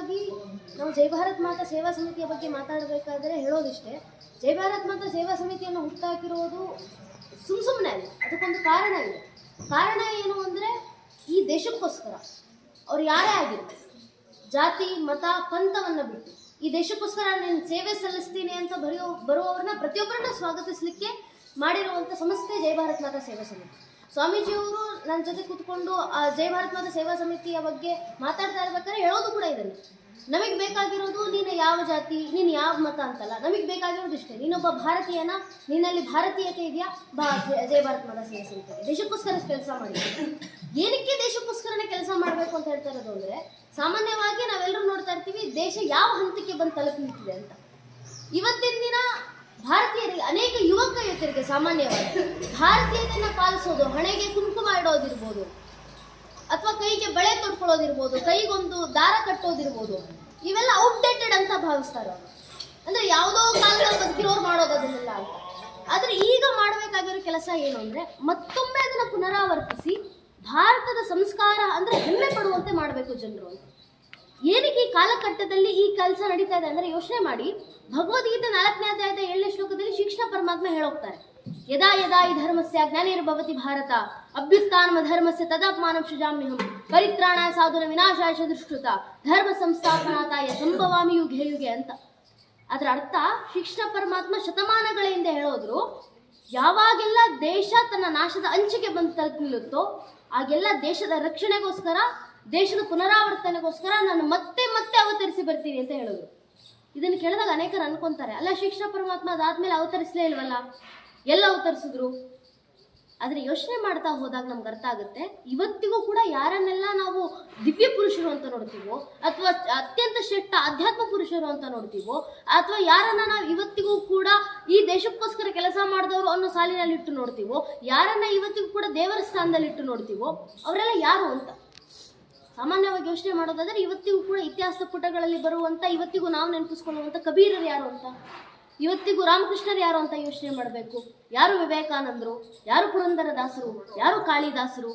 ಸಾಮಾನ್ಯವಾಗಿ ನಾವು ಜೈ ಭಾರತ್ ಮಾತಾ ಸೇವಾ ಸಮಿತಿಯ ಬಗ್ಗೆ ಮಾತಾಡಬೇಕಾದ್ರೆ ಹೇಳೋದಿಷ್ಟೇ. ಜೈ ಭಾರತ್ ಮಾತಾ ಸೇವಾ ಸಮಿತಿಯನ್ನು ಹುಟ್ಟಾಕಿರೋದು ಸುಮ್ ಸುಮ್ಮನೆ ಅಲ್ಲ, ಅದಕ್ಕೊಂದು ಕಾರಣ ಇದೆ. ಕಾರಣ ಏನು ಅಂದರೆ ಈ ದೇಶಕ್ಕೋಸ್ಕರ ಅವ್ರು ಯಾರೇ ಆಗಿರಲಿ, ಜಾತಿ, ಮತ, ಪಂಥವನ್ನು ಬಿಟ್ಟು ಈ ದೇಶಕ್ಕೋಸ್ಕರ ನಾನು ಸೇವೆ ಸಲ್ಲಿಸ್ತೀನಿ ಅಂತ ಬರೆಯೋ ಬರುವವ್ರನ್ನ ಪ್ರತಿಯೊಬ್ಬರನ್ನ ಸ್ವಾಗತಿಸಲಿಕ್ಕೆ ಮಾಡಿರುವಂಥ ಸಂಸ್ಥೆ ಜೈ ಭಾರತ್ ಮಾತಾ ಸೇವಾ ಸಮಿತಿ. ಸ್ವಾಮೀಜಿಯವರು ನನ್ನ ಜೊತೆ ಕೂತ್ಕೊಂಡು ಆ ಜೈ ಭಾರತ್ ಮಾತಾ ಸೇವಾ ಸಮಿತಿಯ ಬಗ್ಗೆ ಮಾತಾಡ್ತಾ ಇರ್ಬೇಕಾದ್ರೆ ಹೇಳೋದು ಕೂಡ ಇದನ್ನು. ನಮಗೆ ಬೇಕಾಗಿರೋದು ನೀನು ಯಾವ ಜಾತಿ, ನೀನು ಯಾವ ಮತ ಅಂತಲ್ಲ. ನಮಗೆ ಬೇಕಾಗಿರೋದು ಇಷ್ಟೇ. ನೀನೊಬ್ಬ ಭಾರತೀಯನ, ನಿನ್ನಲ್ಲಿ ಭಾರತೀಯತೆ ಇದೆಯಾ? ಬಾ ಜಯ ಭಾರತ್ ಮಾತಾ ಸೇವಾ ಸಮಿತಿ. ದೇಶಕ್ಕೋಸ್ಕರ ಕೆಲಸ ಮಾಡಿ. ಏನಕ್ಕೆ ದೇಶಕ್ಕೋಸ್ಕರನೇ ಕೆಲಸ ಮಾಡಬೇಕು ಅಂತ ಹೇಳ್ತಾ ಇರೋದು ಅಂದರೆ, ಸಾಮಾನ್ಯವಾಗಿ ನಾವೆಲ್ಲರೂ ನೋಡ್ತಾ ಇರ್ತೀವಿ, ದೇಶ ಯಾವ ಹಂತಕ್ಕೆ ಬಂದು ತಲುಪಲಿಕ್ಕಿದೆ ಅಂತ. ಇವತ್ತಿನ ದಿನ ಭಾರತೀಯರಿಗೆ ಅನೇಕ ಯುವಕ ಯುವತಿಯರಿಗೆ ಸಾಮಾನ್ಯವಾಗಿ ಭಾರತೀಯರನ್ನ ಪಾಲಿಸೋದು, ಹಣೆಗೆ ಕುಂಕುಮ ಇಡೋದಿರ್ಬೋದು, ಅಥವಾ ಕೈಗೆ ಬಳೆ ತೊಡ್ಕೊಳ್ಳೋದಿರ್ಬೋದು, ಕೈಗೊಂದು ದಾರ ಕಟ್ಟೋದಿರ್ಬೋದು, ಇವೆಲ್ಲ ಔಟ್ಡೇಟೆಡ್ ಅಂತ ಭಾವಿಸ್ತಾರೆ ಅಂದ್ರೆ ಯಾವುದೋ ಕಾಲದಲ್ಲಿ ಬದುಕಿರೋರು ಮಾಡೋದು ಅದನ್ನೆಲ್ಲ ಅಂತ. ಆದ್ರೆ ಈಗ ಮಾಡಬೇಕಾಗಿರೋ ಕೆಲಸ ಏನು ಅಂದ್ರೆ ಮತ್ತೊಮ್ಮೆ ಅದನ್ನ ಪುನರಾವರ್ತಿಸಿ, ಭಾರತದ ಸಂಸ್ಕಾರ ಅಂದ್ರೆ ಹೆಮ್ಮೆ ಪಡುವಂತೆ ಮಾಡಬೇಕು ಜನರು ಏನಕ್ಕೆ ಈ ಕಾಲಘಟ್ಟದಲ್ಲಿ ಈ ಕೆಲಸ ನಡೀತಾ ಇದೆ ಅಂದ್ರೆ ಯೋಚನೆ ಮಾಡಿ. ಭಗವದ್ಗೀತೆ ನಾಲ್ಕನೇ ಅಧ್ಯಾಯದ ಏಳನೇ ಶ್ಲೋಕದಲ್ಲಿ ಶಿಕ್ಷಣ ಪರಮಾತ್ಮ ಹೇಳೋಗ್ತಾರೆ ಯದಾ ಯದಾ ಈ ಧರ್ಮಸ್ಯ ಭವತಿ ಭಾರತ ಅಭ್ಯುತ್ಥಾನ ಧರ್ಮಸ್ಯ ತದಾತ್ಮಾನಂ ಸೃಜಾಮ್ಯಹಂ ಪರಿತ್ರಾಣ ಸಾಧುನ ವಿನಾಶಾಯ ದುಷ್ಕೃತ ಧರ್ಮ ಸಂಸ್ಥಾಪನಾತಾಯ ಸಂಭವಾಮಿ ಯುಗೆ ಯುಗೆ ಅಂತ. ಅದರ ಅರ್ಥ, ಶಿಕ್ಷಣ ಪರಮಾತ್ಮ ಶತಮಾನಗಳ ಹಿಂದೆ ಹೇಳೋದ್ರು, ಯಾವಾಗೆಲ್ಲ ದೇಶ ತನ್ನ ನಾಶದ ಅಂಚಿಗೆ ಬಂದು ತಲುಪಲಿರುತ್ತೋ ಆಗೆಲ್ಲ ದೇಶದ ರಕ್ಷಣೆಗೋಸ್ಕರ ದೇಶದ ಪುನರಾವರ್ತನೆಗೋಸ್ಕರ ನಾನು ಮತ್ತೆ ಮತ್ತೆ ಅವತರಿಸಿ ಬರ್ತೀನಿ ಅಂತ ಹೇಳೋದು. ಇದನ್ನು ಕೇಳಿದಾಗ ಅನೇಕರು ಅನ್ಕೊಂತಾರೆ, ಅಲ್ಲ ಶಿಕ್ಷಣ ಪರಮಾತ್ಮ ಅದಾದ್ಮೇಲೆ ಅವತರಿಸಲೇ ಇಲ್ವಲ್ಲ? ಎಲ್ಲ ಅವತರಿಸಿದ್ರು? ಆದರೆ ಯೋಚನೆ ಮಾಡ್ತಾ ಹೋದಾಗ ನಮ್ಗೆ ಅರ್ಥ ಆಗುತ್ತೆ, ಇವತ್ತಿಗೂ ಕೂಡ ಯಾರನ್ನೆಲ್ಲ ನಾವು ದಿವ್ಯ ಪುರುಷರು ಅಂತ ನೋಡ್ತೀವೋ, ಅಥವಾ ಅತ್ಯಂತ ಶ್ರೇಷ್ಠ ಆಧ್ಯಾತ್ಮ ಪುರುಷರು ಅಂತ ನೋಡ್ತೀವೋ, ಅಥವಾ ಯಾರನ್ನ ನಾವು ಇವತ್ತಿಗೂ ಕೂಡ ಈ ದೇಶಕ್ಕೋಸ್ಕರ ಕೆಲಸ ಮಾಡಿದವರು ಅನ್ನೋ ಸಾಲಿನಲ್ಲಿ ಇಟ್ಟು ನೋಡ್ತೀವೋ, ಯಾರನ್ನ ಇವತ್ತಿಗೂ ಕೂಡ ದೇವರ ಸ್ಥಾನದಲ್ಲಿ ಇಟ್ಟು ನೋಡ್ತೀವೋ, ಅವರೆಲ್ಲ ಯಾರು ಅಂತ? ಸಾಮಾನ್ಯವಾಗಿ ಯೋಚನೆ ಮಾಡೋದಾದರೆ ಇವತ್ತಿಗೂ ಕೂಡ ಇತಿಹಾಸದ ಪುಟಗಳಲ್ಲಿ ಬರುವಂತ, ಇವತ್ತಿಗೂ ನಾವು ನೆನಪಿಸ್ಕೊಳ್ಳುವಂತ ಕಬೀರರು ಯಾರು ಅಂತ? ಇವತ್ತಿಗೂ ರಾಮಕೃಷ್ಣರು ಯಾರು ಅಂತ ಯೋಚನೆ ಮಾಡಬೇಕು? ಯಾರು ವಿವೇಕಾನಂದರು? ಯಾರು ಪುರಂದರ ದಾಸರು ಯಾರು ಕಾಳಿದಾಸರು?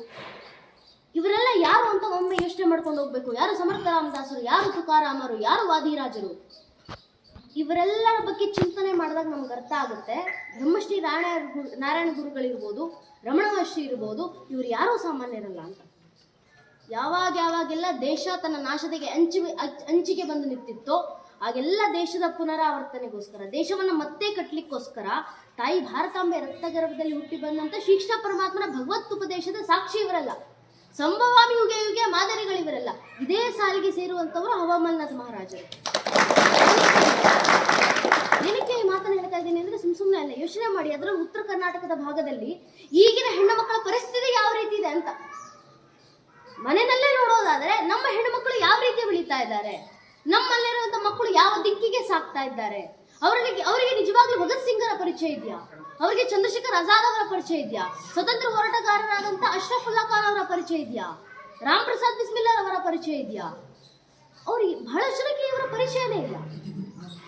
ಇವರೆಲ್ಲ ಯಾರು ಅಂತ ಒಮ್ಮೆ ಯೋಚನೆ ಮಾಡ್ಕೊಂಡು ಹೋಗ್ಬೇಕು? ಯಾರು ಸಮರ್ಥ ರಾಮದಾಸರು ಯಾರು ತುಕಾರಾಮರು? ಯಾರು ವಾದಿರಾಜರು? ಇವರೆಲ್ಲರ ಬಗ್ಗೆ ಚಿಂತನೆ ಮಾಡಿದಾಗ ನಮ್ಗೆ ಅರ್ಥ ಆಗುತ್ತೆ. ಬ್ರಹ್ಮಶ್ರೀ ನಾರಾಯಣ ಗುರು, ನಾರಾಯಣ ಗುರುಗಳಿರ್ಬೋದು ರಮಣ ಮಹರ್ಷಿ ಇರ್ಬೋದು, ಇವರು ಯಾರೂ ಸಾಮಾನ್ಯರಲ್ಲ ಅಂತ. ಯಾವಾಗ ಯಾವಾಗೆಲ್ಲ ದೇಶ ತನ್ನ ನಾಶತೆಗೆ ಅಂಚಿ ಅಚ್- ಅಂಚಿಗೆ ಬಂದು ನಿಂತಿತ್ತೋ ಆಗೆಲ್ಲ ದೇಶದ ಪುನರಾವರ್ತನೆಗೋಸ್ಕರ, ದೇಶವನ್ನು ಮತ್ತೆ ಕಟ್ಟಲಿಕ್ಕೋಸ್ಕರ ತಾಯಿ ಭಾರತಾಂಬೆ ರಕ್ತಗರ್ಭದಲ್ಲಿ ಹುಟ್ಟಿ ಬಂದಂತ ಶಿಕ್ಷಣ ಪರಮಾತ್ಮನ ಭಗವತ್ ಉಪದೇಶದ ಸಾಕ್ಷಿ ಇವರಲ್ಲ. ಸಂಭವಾಮಿ ಯುಗೆ ಯುಗೆ ಮಾದರಿಗಳಿವರಲ್ಲ ಇದೇ ಸಾಲಿಗೆ ಸೇರುವಂತವರು ಹವಾಮಲ್ನಾಥ್ ಮಹಾರಾಜರು. ಏನಕ್ಕೆ ಈ ಮಾತನ್ನು ಹೇಳ್ತಾ ಇದ್ದೀನಿ ಅಂದ್ರೆ ಸುಮ್ ಸುಮ್ಮನೆ ಅಲ್ಲ, ಯೋಚನೆ ಮಾಡಿ. ಅದರಲ್ಲೂ ಉತ್ತರ ಕರ್ನಾಟಕದ ಭಾಗದಲ್ಲಿ ಈಗಿನ ಹೆಣ್ಣು ಮಕ್ಕಳ ಪರಿಸ್ಥಿತಿ ಯಾವ ರೀತಿ ಇದೆ ಅಂತ. ಮನೆಯಲ್ಲೇ ನೋಡೋದಾದರೆ ನಮ್ಮ ಹೆಣ್ಣು ಮಕ್ಕಳು ಯಾವ ರೀತಿ ಬೆಳೀತಾ ಇದ್ದಾರೆ? ನಮ್ಮಲ್ಲಿರುವಂಥ ಮಕ್ಕಳು ಯಾವ ದಿಕ್ಕಿಗೆ ಸಾಕ್ತಾ ಇದ್ದಾರೆ? ಅವರಿಗೆ ಅವರಿಗೆ ನಿಜವಾಗ್ಲೂ ಭಗತ್ ಸಿಂಗರ ಪರಿಚಯ ಇದೆಯಾ? ಅವರಿಗೆ ಚಂದ್ರಶೇಖರ್ ಆಜಾದ್ ಅವರ ಪರಿಚಯ ಇದೆಯಾ? ಸ್ವತಂತ್ರ ಹೋರಾಟಗಾರರಾದಂತ ಅಶ್ರಫುಲ್ಲಾ ಖಾನ್ ಅವರ ಪರಿಚಯ ಇದೆಯಾ? ರಾಮ್ ಪ್ರಸಾದ್ ಬಿಸ್ಮಿಲ್ಲರ್ ಅವರ ಪರಿಚಯ ಇದೆಯಾ? ಅವ್ರಿಗೆ ಬಹಳಷ್ಟು ಜನಕ್ಕೆ ಇವರ ಪರಿಚಯನೇ ಇಲ್ಲ.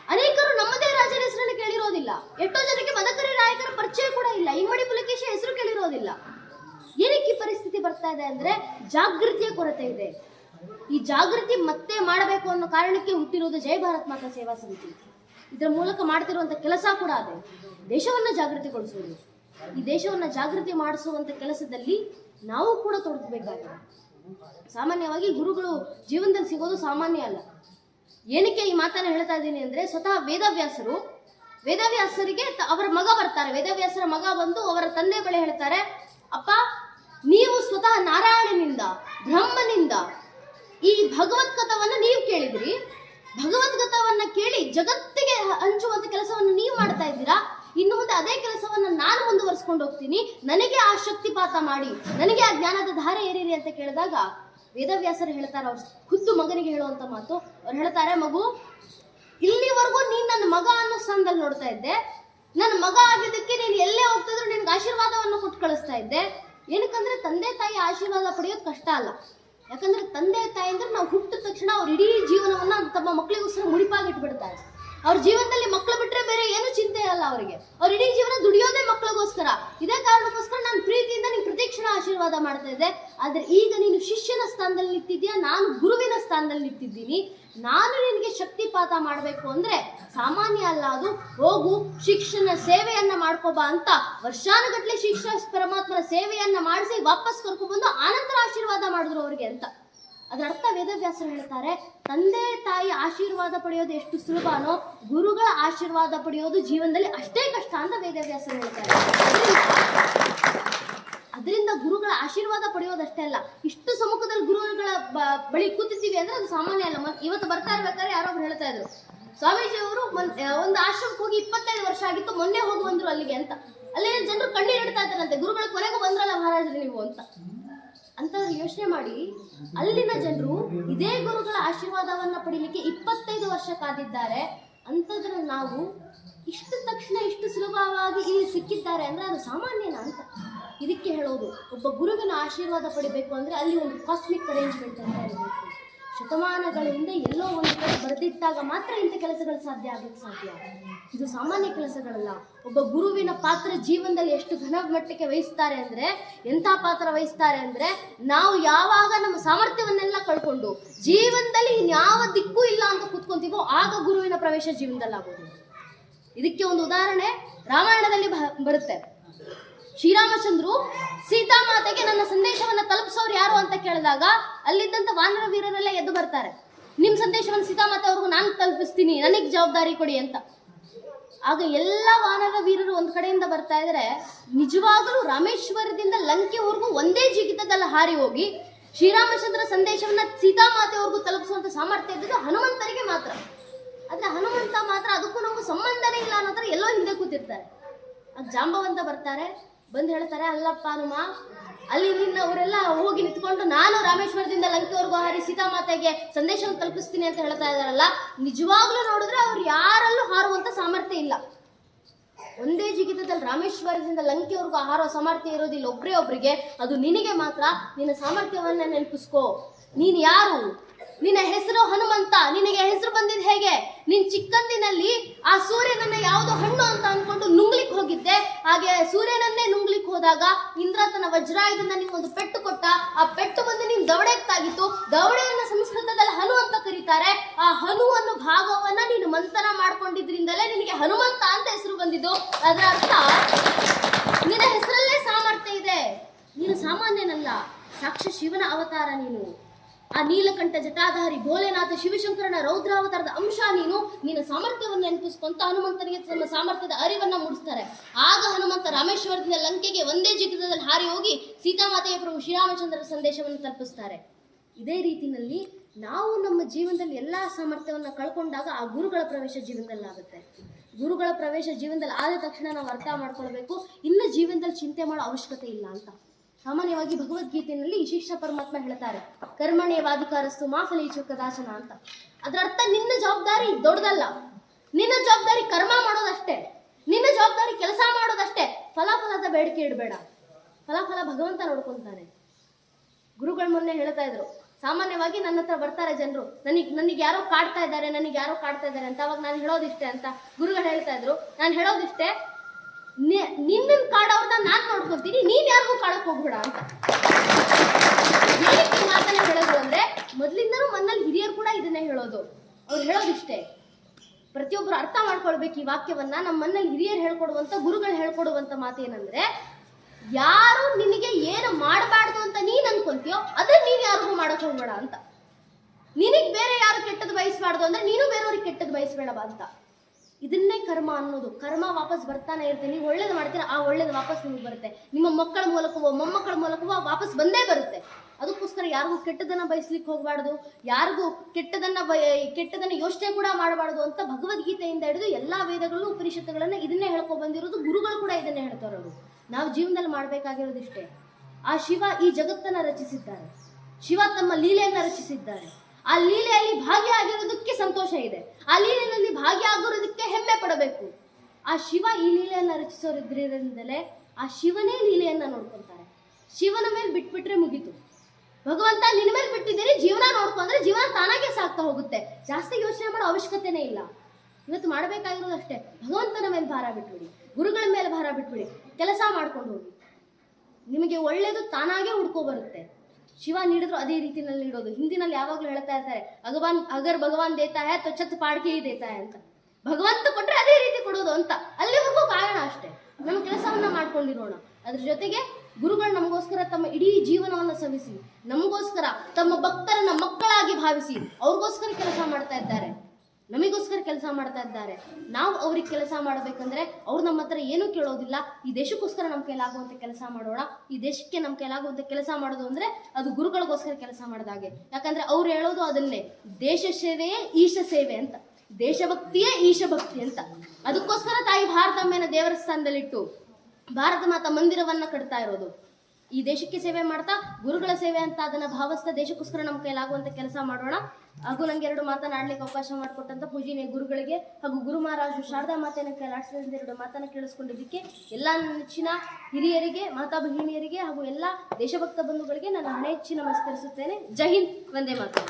ಅನೇಕರು ನಮ್ಮದೇ ರಾಜರ ಹೆಸರನ್ನು ಕೇಳಿರೋದಿಲ್ಲ. ಎಷ್ಟೋ ಜನಕ್ಕೆ ಮದಕರಿ ನಾಯಕರ ಪರಿಚಯ ಕೂಡ ಇಲ್ಲ. ಇಮ್ಮಡಿ ಪುಲಕೇಶ ಹೆಸರು ಕೇಳಿರೋದಿಲ್ಲ. ಏನಕ್ಕೆ ಪರಿಸ್ಥಿತಿ ಬರ್ತಾ ಇದೆ ಅಂದ್ರೆ ಜಾಗೃತಿಯ ಕೊರತೆ ಇದೆ. ಈ ಜಾಗೃತಿ ಮತ್ತೆ ಮಾಡಬೇಕು ಅನ್ನೋ ಕಾರಣಕ್ಕೆ ಹುಟ್ಟಿರೋದು ಜೈ ಭಾರತ್ ಮಾತಾ ಸೇವಾ ಸಮಿತಿ. ಇದರ ಮೂಲಕ ಮಾಡ್ತಿರುವಂತ ಕೆಲಸ ಕೂಡ ಅದೇ. ದೇಶವನ್ನ ಜಾಗೃತಿಗೊಳಿಸೋದು ಈ ದೇಶವನ್ನ ಜಾಗೃತಿ ಮಾಡಿಸುವಂತ ಕೆಲಸದಲ್ಲಿ ನಾವು ಕೂಡ ತೊಡಗಬೇಕಾಗಿದೆ. ಸಾಮಾನ್ಯವಾಗಿ ಗುರುಗಳು ಜೀವನದಲ್ಲಿ ಸಿಗೋದು ಸಾಮಾನ್ಯ ಅಲ್ಲ. ಏನಕ್ಕೆ ಈ ಮಾತನ್ನ ಹೇಳ್ತಾ ಇದ್ದೀನಿ ಅಂದ್ರೆ ಸ್ವತಃ ವೇದವ್ಯಾಸರು, ವೇದವ್ಯಾಸರಿಗೆ ಅವರ ಮಗ ಬರ್ತಾರೆ. ವೇದವ್ಯಾಸರ ಮಗ ಬಂದು ಅವರ ತಂದೆ ಬಳಿ ಹೇಳ್ತಾರೆ, ಅಪ್ಪ ನೀವು ಸ್ವತಃ ನಾರಾಯಣನಿಂದ, ಬ್ರಹ್ಮನಿಂದ ಈ ಭಗವದ್ಗತವನ್ನ ನೀವು ಕೇಳಿದ್ರಿ. ಭಗವದ್ಗತವನ್ನ ಕೇಳಿ ಜಗತ್ತಿಗೆ ಹಂಚುವಂಥ ಕೆಲಸವನ್ನು ನೀವು ಮಾಡ್ತಾ ಇದ್ದೀರಾ? ಇನ್ನು ಮುಂದೆ ಅದೇ ಕೆಲಸವನ್ನ ನಾನು ಮುಂದುವರಿಸ್ಕೊಂಡು ಹೋಗ್ತೀನಿ. ನನಗೆ ಆ ಶಕ್ತಿಪಾತ ಮಾಡಿ, ನನಗೆ ಆ ಜ್ಞಾನದ ಧಾರೆ ಏರಿರಿ ಅಂತ ಕೇಳಿದಾಗ ವೇದವ್ಯಾಸರು ಹೇಳ್ತಾರೆ, ಅವ್ರು ಖುದ್ದು ಮಗನಿಗೆ ಹೇಳುವಂಥ ಮಾತು. ಅವ್ರು ಹೇಳ್ತಾರೆ, ಮಗು, ಇಲ್ಲಿವರೆಗೂ ನೀನು ನನ್ನ ಮಗ ಅನ್ನೋ ಸ್ಥಾನದಲ್ಲಿ ನೋಡ್ತಾ ಇದ್ದೆ. ನನ್ನ ಮಗ ಆಗಿದ್ದಕ್ಕೆ ನೀನು ಎಲ್ಲೇ ಹೋಗ್ತಿದ್ರು ನಿನ್ಗೆ ಆಶೀರ್ವಾದವನ್ನು ಕೊಟ್ಟು ಕಳಿಸ್ತಾ ಇದ್ದೆ. ಏನಕ್ಕಂದ್ರೆ ತಂದೆ ತಾಯಿ ಆಶೀರ್ವಾದ ಪಡೆಯೋದು ಕಷ್ಟ ಅಲ್ಲ. ಯಾಕಂದ್ರೆ ತಂದೆ ತಾಯಿ ಅಂದ್ರೆ ನಾವು ಹುಟ್ಟಿದ ತಕ್ಷಣ ಅವ್ರ ಇಡೀ ಜೀವನವನ್ನ ತಮ್ಮ ಮಕ್ಕಳಿಗೋಸ್ಕರ ಮುಡಿಪಾಗಿ ಇಟ್ಬಿಡ್ತಾರೆ ಅವ್ರ ಜೀವನದಲ್ಲಿ ಮಕ್ಕಳು ಬಿಟ್ರೆ ಬೇರೆ ಏನು ಚಿಂತೆ ಅಲ್ಲ ಅವರಿಗೆ. ಅವ್ರ ಇಡೀ ಜೀವನ ದುಡಿಯೋದೇ ಮಕ್ಕಳಿಗೋಸ್ಕರ ಇದೇ ಕಾರಣಕ್ಕೋಸ್ಕರ ನಾನು ಪ್ರೀತಿಯಿಂದ ನಿನ್ ಪ್ರತಿಕ್ಷಣ ಆಶೀರ್ವಾದ ಮಾಡ್ತಾ ಇದ್ದೆ ಆದ್ರೆ ಈಗ ನೀನು ಶಿಷ್ಯನ ಸ್ಥಾನದಲ್ಲಿ ನಿಂತಿದ್ಯಾ? ನಾನು ಗುರುವಿನ ಸ್ಥಾನದಲ್ಲಿ ನಿಂತಿದ್ದೀನಿ. ನಾನು ನಿನಗೆ ಶಕ್ತಿಪಾತ ಮಾಡಬೇಕು ಅಂದ್ರೆ ಸಾಮಾನ್ಯ ಅಲ್ಲ ಅದು. ಹೋಗು, ಶಿಕ್ಷಣ ಸೇವೆಯನ್ನ ಮಾಡ್ಕೋಬಾ ಅಂತ ವರ್ಷಾನುಗಟ್ಲೆ ಶಿಕ್ಷಣ ಪರಮಾತ್ಮನ ಸೇವೆಯನ್ನ ಮಾಡಿಸಿ ವಾಪಸ್ ಕರ್ಕೊಂಡ್ಬಂದು ಆನಂತರ ಆಶೀರ್ವಾದ ಮಾಡಿದ್ರು ಅವ್ರಿಗೆ ಅಂತ. ಅದರ ಅರ್ಥ ವೇದವ್ಯಾಸರು ಹೇಳ್ತಾರೆ, ತಂದೆ ತಾಯಿ ಆಶೀರ್ವಾದ ಪಡೆಯೋದು ಎಷ್ಟು ಸುಲಭನೋ, ಗುರುಗಳ ಆಶೀರ್ವಾದ ಪಡೆಯೋದು ಜೀವನದಲ್ಲಿ ಅಷ್ಟೇ ಕಷ್ಟ ಅಂತ ವೇದವ್ಯಾಸರು ಹೇಳ್ತಾರೆ. ಅದರಿಂದ ಗುರುಗಳ ಆಶೀರ್ವಾದ ಪಡೆಯೋದಷ್ಟೇ ಅಲ್ಲ, ಇಷ್ಟು ಸಮ್ಮುಖದಲ್ಲಿ ಗುರುಗಳ ಬಳಿ ಕೂತಿದ್ದೀವಿ ಅಂದ್ರೆ ಅದು ಸಾಮಾನ್ಯ ಅಲ್ಲ. ಇವತ್ತು ಬರ್ತಾ ಇರ್ಬೇಕಾದ್ರೆ ಯಾರೋ ಒಬ್ರು ಹೇಳ್ತಾ ಇದ್ರು ಸ್ವಾಮೀಜಿ ಅವರು ಒಂದು ಆಶ್ರಮಕ್ಕೆ ಹೋಗಿ ಇಪ್ಪತ್ತೈದು ವರ್ಷ ಆಗಿತ್ತು, ಮೊನ್ನೆ ಹೋಗಿ ಬಂದ್ರು ಅಲ್ಲಿಗೆ ಅಂತ. ಅಲ್ಲಿ ಜನರು ಕಣ್ಣೀರ್ ಇಡ್ತಾ ಇದ್ದಾರಂತೆ, ಗುರುಗಳ ಕೊನೆಗೂ ಬಂದ್ರಲ್ಲ ಮಹಾರಾಜರು ನೀವು ಅಂತ. ಅಂತ ಯೋಚನೆ ಮಾಡಿ, ಅಲ್ಲಿನ ಜನರು ಇದೇ ಗುರುಗಳ ಆಶೀರ್ವಾದವನ್ನ ಪಡಿಲಿಕ್ಕೆ ಇಪ್ಪತ್ತೈದು ವರ್ಷ ಕಾದಿದ್ದಾರೆ. ಅಂತದ್ರ ನಾವು ಇಷ್ಟು ತಕ್ಷಣ ಇಷ್ಟು ಸುಲಭವಾಗಿ ಇಲ್ಲಿ ಸಿಕ್ಕಿದ್ದಾರೆ ಅಂದ್ರೆ ಅದು ಸಾಮಾನ್ಯನಾ ಹೇಳೋದು ಒಬ್ಬ ಗುರುವಿನ ಆಶೀರ್ವಾದ ಪಡಿಬೇಕು ಅಂದ್ರೆ ಅಲ್ಲಿ ಒಂದು ಕಾಸ್ಮಿಕ್ ಅರೇಂಜ್ಮೆಂಟ್ ಅಂತ ಇರಬೇಕು. ಶತಮಾನಗಳ ಹಿಂದೆ ಎಲ್ಲೋ ಒಂದು ಕಡೆ ಬರೆದಿಟ್ಟಾಗ ಮಾತ್ರ ಇಂಥ ಕೆಲಸಗಳು ಸಾಧ್ಯ ಆಗಲಿಕ್ಕೆ ಸಾಧ್ಯ. ಇದು ಸಾಮಾನ್ಯ ಕೆಲಸಗಳಲ್ಲ. ಒಬ್ಬ ಗುರುವಿನ ಪಾತ್ರ ಜೀವನದಲ್ಲಿ ಎಷ್ಟು ಘನ ಮಟ್ಟಕ್ಕೆ ವಹಿಸ್ತಾರೆ ಅಂದ್ರೆ, ಎಂಥ ಪಾತ್ರ ವಹಿಸ್ತಾರೆ ಅಂದ್ರೆ, ನಾವು ಯಾವಾಗ ನಮ್ಮ ಸಾಮರ್ಥ್ಯವನ್ನೆಲ್ಲ ಕಳ್ಕೊಂಡು ಜೀವನದಲ್ಲಿ ಇನ್ಯಾವ ದಿಕ್ಕೂ ಇಲ್ಲ ಅಂತ ಕೂತ್ಕೊಂತೀವೋ ಆಗ ಗುರುವಿನ ಪ್ರವೇಶ ಜೀವನದಲ್ಲಿ ಆಗೋದು ಇದಕ್ಕೆ ಒಂದು ಉದಾಹರಣೆ ರಾಮಾಯಣದಲ್ಲಿ ಬರುತ್ತೆ. ಶ್ರೀರಾಮಚಂದ್ರು ಸೀತಾಮಾತೆಗೆ ನನ್ನ ಸಂದೇಶವನ್ನ ತಲುಪಿಸೋರು ಯಾರು ಅಂತ ಕೇಳಿದಾಗ ಅಲ್ಲಿದ್ದಂಥ ವಾನರ ವೀರರೆಲ್ಲ ಎದ್ದು ಬರ್ತಾರೆ. ನಿಮ್ಮ ಸಂದೇಶವನ್ನು ಸೀತಾಮಾತೆ ಅವ್ರಿಗೂ ನಾನು ತಲುಪಿಸ್ತೀನಿ, ನನಗೆ ಜವಾಬ್ದಾರಿ ಕೊಡಿ ಅಂತ. ಆಗ ಎಲ್ಲ ವಾನರ ವೀರರು ಒಂದು ಕಡೆಯಿಂದ ಬರ್ತಾ ಇದ್ರೆ ನಿಜವಾಗಲೂ ರಾಮೇಶ್ವರದಿಂದ ಲಂಕೆವರೆಗೂ ಒಂದೇ ಜಿಗಿತದಲ್ಲಿ ಹಾರಿ ಹೋಗಿ ಶ್ರೀರಾಮಚಂದ್ರ ಸಂದೇಶವನ್ನ ಸೀತಾಮಾತೆವರೆಗೂ ತಲುಪಿಸುವಂತ ಸಾಮರ್ಥ್ಯ ಇದ್ದಿದ್ದು ಹನುಮಂತರಿಗೆ ಮಾತ್ರ. ಆದ್ರೆ ಹನುಮಂತ ಮಾತ್ರ ಅದಕ್ಕೂ ನಮಗೂ ಸಂಬಂಧನೇ ಇಲ್ಲ ಅನ್ನೋ ಎಲ್ಲೋ ಹಿಂದೆ ಕೂತಿರ್ತಾರೆ. ಆಗ ಜಾಂಬವಂತ ಬರ್ತಾರೆ ಬಂದು ಹೇಳ್ತಾರೆ, ಅಲ್ಲಪ್ಪ ಹನುಮ, ಅಲ್ಲಿ ನಿನ್ನ ಅವರೆಲ್ಲ ಹೋಗಿ ನಿಂತ್ಕೊಂಡು ನಾನು ರಾಮೇಶ್ವರದಿಂದ ಲಂಕೆವರೆಗೂ ಹಾರಿ ಸೀತಾಮಾತೆಗೆ ಸಂದೇಶವನ್ನು ತಲುಪಿಸ್ತೀನಿ ಅಂತ ಹೇಳ್ತಾ ಇದಾರಲ್ಲ ನಿಜವಾಗ್ಲೂ ನೋಡಿದ್ರೆ ಅವ್ರು ಯಾರಲ್ಲೂ ಹಾರುವಂತ ಸಾಮರ್ಥ್ಯ ಇಲ್ಲ. ಒಂದೇ ಜಿಗಿತದಲ್ಲಿ ರಾಮೇಶ್ವರದಿಂದ ಲಂಕೆವರೆಗೂ ಹಾರೋ ಸಾಮರ್ಥ್ಯ ಇರೋದಿಲ್ಲ ಒಬ್ಬರೇ ಒಬ್ಬರಿಗೆ ಅದು ನಿನಗೆ ಮಾತ್ರ, ನಿನ್ನ ಸಾಮರ್ಥ್ಯವನ್ನ ನೆನಪಿಸ್ಕೋ. ನೀನು ಯಾರು? ನಿನ್ನ ಹೆಸರು ಹನುಮಂತ. ನಿನಗೆ ಹೆಸರು ಬಂದಿದ್ದು ಹೇಗೆ? ನಿನ್ ಚಿಕ್ಕಂದಿನಲ್ಲಿ ಆ ಸೂರ್ಯನನ್ನ ಯಾವುದೋ ಹಣ್ಣು ಅಂತ ಅನ್ಕೊಂಡು ನುಂಗ್ಲಿಕ್ಕೆ ಹೋಗಿದ್ದೆ. ಹಾಗೆ ಸೂರ್ಯನನ್ನೇ ನುಂಗ್ಲಿಕ್ ಹೋದಾಗ ಇಂದ್ರ ತನ್ನ ವಜ್ರಾಯುಧನ ನಿಮ್ಗೊಂದು ಪೆಟ್ಟು ಕೊಟ್ಟ. ಆ ಪೆಟ್ಟು ಬಂದು ನಿಮ್ ದವಡೆಗೆ ತಾಗಿತ್ತು ದವಡೆಯನ್ನ ಸಂಸ್ಕೃತದಲ್ಲಿ ಹನು ಅಂತ ಕರೀತಾರೆ. ಆ ಹನು ಅನ್ನೋ ಭಾಗವನ್ನ ನೀನು ಮಂಥನ ಮಾಡ್ಕೊಂಡಿದ್ರಿಂದಲೇ ನಿನಗೆ ಹನುಮಂತ ಅಂತ ಹೆಸರು ಬಂದಿದ್ದು. ಅದರ ಅರ್ಥ ನಿನ್ನ ಹೆಸರಲ್ಲೇ ಸಾಮರ್ಥ್ಯ ಇದೆ. ನೀನು ಸಾಮಾನ್ಯನಲ್ಲ. ಸಾಕ್ಷಿ ಶಿವನ ಅವತಾರ ನೀನು. ಆ ನೀಲಕಂಠ ಜಟಾಧಾರಿ ಭೋಲೆನಾಥ ಶಿವಶಂಕರನ ರೌದ್ರಾವತಾರದ ಅಂಶ ನೀನು, ನಿನ್ನ ಸಾಮರ್ಥ್ಯವನ್ನು ನೆನಪಿಸ್ಕೊಂತ ಹನುಮಂತನಿಗೆ ತನ್ನ ಸಾಮರ್ಥ್ಯದ ಅರಿವನ್ನ ಮೂಡಿಸ್ತಾರೆ. ಆಗ ಹನುಮಂತ ರಾಮೇಶ್ವರದಿಂದ ಲಂಕೆಗೆ ಒಂದೇ ಜಿಗಿತದಲ್ಲಿ ಹಾರಿ ಹೋಗಿ ಸೀತಾಮಾತೆಯ ಪ್ರಭು ಶ್ರೀರಾಮಚಂದ್ರರ ಸಂದೇಶವನ್ನು ತಲುಪಿಸ್ತಾರೆ. ಇದೇ ರೀತಿಯಲ್ಲಿ ನಾವು ನಮ್ಮ ಜೀವನದಲ್ಲಿ ಎಲ್ಲ ಸಾಮರ್ಥ್ಯವನ್ನು ಕಳ್ಕೊಂಡಾಗ ಆ ಗುರುಗಳ ಪ್ರವೇಶ ಜೀವನದಲ್ಲಿ ಆಗುತ್ತೆ. ಗುರುಗಳ ಪ್ರವೇಶ ಜೀವನದಲ್ಲಿ ಆದ ತಕ್ಷಣ ನಾವು ಅರ್ಥ ಮಾಡ್ಕೊಳ್ಬೇಕು. ಇನ್ನು ಜೀವನದಲ್ಲಿ ಚಿಂತೆ ಮಾಡೋ ಅವಶ್ಯಕತೆ ಇಲ್ಲ ಅಂತ. ಸಾಮಾನ್ಯವಾಗಿ ಭಗವದ್ಗೀತೆಯಲ್ಲಿ ಶಿಕ್ಷ ಪರಮಾತ್ಮ ಹೇಳ್ತಾರೆ ಕರ್ಮಣ್ಯ ವಾದಿಕಾರಸ್ತು ಮಾ ಫಲೀಚು ಕದಾಚನ ಅಂತ. ಅದರ ಅರ್ಥ ನಿನ್ನ ಜವಾಬ್ದಾರಿ ದೊಡ್ಡದಲ್ಲ. ನಿನ್ನ ಜವಾಬ್ದಾರಿ ಕರ್ಮ ಮಾಡೋದಷ್ಟೇ. ನಿನ್ನ ಜವಾಬ್ದಾರಿ ಕೆಲಸ ಮಾಡೋದಷ್ಟೇ. ಫಲಾಫಲದ ಬೇಡಿಕೆ ಇಡಬೇಡ. ಫಲಾಫಲ ಭಗವಂತ ನೋಡ್ಕೊಂತಾನೆ. ಗುರುಗಳು ಮೊನ್ನೆ ಹೇಳ್ತಾ ಇದ್ರು, ಸಾಮಾನ್ಯವಾಗಿ ನನ್ನ ಹತ್ರ ಬರ್ತಾರೆ ಜನರು, ನನಗೆ ನನಗೆ ಯಾರೋ ಕಾಡ್ತಾ ಇದ್ದಾರೆ, ನನಗೆ ಯಾರೋ ಕಾಡ್ತಾ ಇದ್ದಾರೆ ಅಂತ. ಅವಾಗ ನಾನು ಹೇಳೋದಿಷ್ಟೇ ಅಂತ ಗುರುಗಳು ಹೇಳ್ತಾ ಇದ್ರು. ನಾನು ಹೇಳೋದಿಷ್ಟೇ ನಿನ್ನ ಕಾಡೋರ್ನ ನಾನು ನೋಡ್ಕೊತೀನಿ, ನೀನ್ ಯಾರಿಗೂ ಕಾಡಕ್ ಹೋಗ್ಬೇಡ ಅಂತ. ಏನಕ್ಕೆ ಮಾತನ್ನ ಹೇಳೋದು ಅಂದ್ರೆ, ಮೊದ್ಲಿಂದನೂ ಮನ್ನಲ್ಲಿ ಹಿರಿಯರು ಕೂಡ ಇದನ್ನೇ ಹೇಳೋದು. ಅವ್ರು ಹೇಳೋದಿಷ್ಟೇ. ಪ್ರತಿಯೊಬ್ಬರು ಅರ್ಥ ಮಾಡ್ಕೊಳ್ಬೇಕು ಈ ವಾಕ್ಯವನ್ನ. ನಮ್ಮ ಮನ್ನಲ್ಲಿ ಹಿರಿಯರು ಹೇಳ್ಕೊಡುವಂತ, ಗುರುಗಳು ಹೇಳ್ಕೊಡುವಂತ ಮಾತೇನಂದ್ರೆ, ಯಾರು ನಿನಗೆ ಏನು ಮಾಡಬಾರ್ದು ಅಂತ ನೀನ್ ಅನ್ಕೊಂತೀಯೋ ಅದನ್ನ ನೀನ್ ಯಾರಿಗೂ ಮಾಡಕ್ ಹೋಗ್ಬೇಡ ಅಂತ. ನಿನಗ್ ಬೇರೆ ಯಾರು ಕೆಟ್ಟದ್ ಬಯಸ್ಬಾರ್ದು ಅಂದ್ರೆ ನೀನು ಬೇರೆಯವ್ರಿಗೆ ಕೆಟ್ಟದ್ ಬಯಸ್ಬೇಡವಾ ಅಂತ. ಇದನ್ನೇ ಕರ್ಮ ಅನ್ನೋದು. ಕರ್ಮ ವಾಪಸ್ ಬರ್ತಾನೆ ಇರುತ್ತೆ. ನೀವು ಒಳ್ಳೇದು ಮಾಡ್ತೀರಾ, ಆ ಒಳ್ಳೇದು ವಾಪಸ್ ನಿಮಗೆ ಬರುತ್ತೆ. ನಿಮ್ಮ ಮಕ್ಕಳ ಮೂಲಕವೋ, ಮೊಮ್ಮಕ್ಕಳ ಮೂಲಕವೋ ವಾಪಸ್ ಬಂದೇ ಬರುತ್ತೆ. ಅದಕ್ಕೋಸ್ಕರ ಯಾರಿಗೂ ಕೆಟ್ಟದನ್ನ ಬಯಸ್ಲಿಕ್ಕೆ ಹೋಗಬಾರ್ದು. ಯಾರಿಗೂ ಕೆಟ್ಟದನ್ನ ಬಯ, ಕೆಟ್ಟದನ್ನ ಯೋಚನೆ ಕೂಡ ಮಾಡಬಾರ್ದು ಅಂತ ಭಗವದ್ಗೀತೆಯಿಂದ ಹಿಡಿದು ಎಲ್ಲಾ ವೇದಗಳು ಉಪನಿಷತ್ತುಗಳನ್ನ ಇದನ್ನೇ ಹೇಳ್ಕೊ ಬಂದಿರೋದು. ಗುರುಗಳು ಕೂಡ ಇದನ್ನೇ ಹೇಳ್ತಾರೋ ನಾವು ಜೀವನದಲ್ಲಿ ಮಾಡಬೇಕಾಗಿರೋದಿಷ್ಟೇ. ಆ ಶಿವ ಈ ಜಗತ್ತನ್ನ ರಚಿಸಿದ್ದಾರೆ. ಶಿವ ತಮ್ಮ ಲೀಲೆಯನ್ನ ರಚಿಸಿದ್ದಾರೆ. ಆ ಲೀಲೆಯಲ್ಲಿ ಭಾಗಿಯಾಗಿರೋದಕ್ಕೆ ಸಂತೋಷ ಇದೆ. ಆ ಲೀಲೆಯಲ್ಲಿ ಭಾಗಿಯಾಗಿರೋದಕ್ಕೆ ಹೆಮ್ಮೆ ಪಡಬೇಕು. ಆ ಶಿವ ಈ ಲೀಲೆಯನ್ನ ರಚಿಸೋರಿದ್ರಿಂದಲೇ ಆ ಶಿವನೇ ಲೀಲೆಯನ್ನ ನೋಡ್ಕೊಂತಾರೆ. ಶಿವನ ಮೇಲೆ ಬಿಟ್ಬಿಟ್ರೆ ಮುಗೀತು. ಭಗವಂತ ನಿನ್ನ ಮೇಲೆ ಬಿಟ್ಟಿದ್ದೀರಿ, ಜೀವನ ನೋಡ್ಕೊಂಡ್ರೆ ಜೀವನ ತಾನಾಗೆ ಸಾಗ್ತಾ ಹೋಗುತ್ತೆ. ಜಾಸ್ತಿ ಯೋಚನೆ ಮಾಡೋ ಅವಶ್ಯಕತೆನೇ ಇಲ್ಲ. ಇವತ್ತು ಮಾಡಬೇಕಾಗಿರೋದು ಅಷ್ಟೇ. ಭಗವಂತನ ಮೇಲೆ ಭಾರ ಬಿಟ್ಬಿಡಿ. ಗುರುಗಳ ಮೇಲೆ ಭಾರ ಬಿಟ್ಬಿಡಿ. ಕೆಲಸ ಮಾಡ್ಕೊಂಡು ಹೋಗಿ. ನಿಮಗೆ ಒಳ್ಳೆಯದು ತಾನಾಗೆ ಹುಡ್ಕೋ ಬರುತ್ತೆ. ಶಿವ ನೀಡಿದ್ರು ಅದೇ ರೀತಿನಲ್ಲಿ ನೀಡೋದು. ಹಿಂದಿನಲ್ಲಿ ಯಾವಾಗಲೂ ಹೇಳ್ತಾ ಇರ್ತಾರೆ, ಭಗವಾನ್, ಅಗರ್ ಭಗವಾನ್ ದೇತಾ ಹೇ ತೋ ಛತ್ ಪಾಡ್ಕೆ ದೇತಾ ಅಂತ. ಭಗವಂತ ಕೊಟ್ರೆ ಅದೇ ರೀತಿ ಕೊಡೋದು ಅಂತ. ಅಲ್ಲಿವರೆಗೂ ಕಾರಣ ಅಷ್ಟೇ. ನಮ್ಮ ಕೆಲಸವನ್ನ ಮಾಡ್ಕೊಂಡಿರೋಣ. ಅದ್ರ ಜೊತೆಗೆ ಗುರುಗಳು ನಮಗೋಸ್ಕರ ತಮ್ಮ ಇಡೀ ಜೀವನವನ್ನ ಸವಿಸಿ, ನಮಗೋಸ್ಕರ ತಮ್ಮ ಭಕ್ತರನ್ನ ಮಕ್ಕಳಾಗಿ ಭಾವಿಸಿ, ಅವ್ರಿಗೋಸ್ಕರ ಕೆಲಸ ಮಾಡ್ತಾ ಇದ್ದಾರೆ. ನಮಗೋಸ್ಕರ ಕೆಲಸ ಮಾಡ್ತಾ ಇದ್ದಾರೆ. ನಾವು ಅವ್ರಿಗೆ ಕೆಲಸ ಮಾಡಬೇಕಂದ್ರೆ ಅವ್ರು ನಮ್ಮ ಹತ್ರ ಏನೂ ಕೇಳೋದಿಲ್ಲ. ಈ ದೇಶಕ್ಕೋಸ್ಕರ ನಮ್ಮ ಕೈಲಾಗುವಂಥ ಕೆಲಸ ಮಾಡೋಣ. ಈ ದೇಶಕ್ಕೆ ನಮ್ಮ ಕೈಲಾಗುವಂಥ ಕೆಲಸ ಮಾಡೋದು ಅಂದ್ರೆ ಅದು ಗುರುಗಳಿಗೋಸ್ಕರ ಕೆಲಸ ಮಾಡಿದಾಗೆ ಯಾಕಂದ್ರೆ ಅವ್ರು ಹೇಳೋದು ಅದನ್ನೇ. ದೇಶ ಸೇವೆಯೇ ಈಶ ಸೇವೆ ಅಂತ. ದೇಶಭಕ್ತಿಯೇ ಈಶ ಭಕ್ತಿ ಅಂತ. ಅದಕ್ಕೋಸ್ಕರ ತಾಯಿ ಭಾರತಮ್ಮನ ದೇವರ ಸ್ಥಾನದಲ್ಲಿಟ್ಟು ಭಾರತ ಮಾತಾ ಮಂದಿರವನ್ನ ಕಟ್ತಾ ಇರೋದು. ಈ ದೇಶಕ್ಕೆ ಸೇವೆ ಮಾಡ್ತಾ ಗುರುಗಳ ಸೇವೆ ಅಂತ ಅದನ್ನ ಭಾವಿಸ್ತಾ ದೇಶಕ್ಕೋಸ್ಕರ ನಮ್ಮ ಕೈಲಾಗುವಂತ ಕೆಲಸ ಮಾಡೋಣ. ಹಾಗೂ ನಂಗೆ ಎರಡು ಮಾತನಾಡ್ಲಿಕ್ಕೆ ಅವಕಾಶ ಮಾಡಿಕೊಟ್ಟಂತ ಪೂಜನೀಯ ಗುರುಗಳಿಗೆ ಹಾಗೂ ಗುರು ಮಹಾರಾಜರು ಶಾರದಾ ಮಾತೆಯನ್ನು ಕೈಲಾಡಿಸಿದಂತ ಎರಡು ಮಾತನ್ನ ಕೇಳಿಸ್ಕೊಂಡಿದ್ದಕ್ಕೆ ಎಲ್ಲ ನೆಚ್ಚಿನ ಹಿರಿಯರಿಗೆ, ಮಾತಾ ಭಗಿನಿಯರಿಗೆ ಹಾಗೂ ಎಲ್ಲ ದೇಶಭಕ್ತ ಬಂಧುಗಳಿಗೆ ನಾನು ಹಣೆ ಹೆಚ್ಚಿ ನಮಸ್ಕರಿಸುತ್ತೇನೆ. ಜೈ ಹಿಂದ್, ವಂದೇ ಮಾತಾ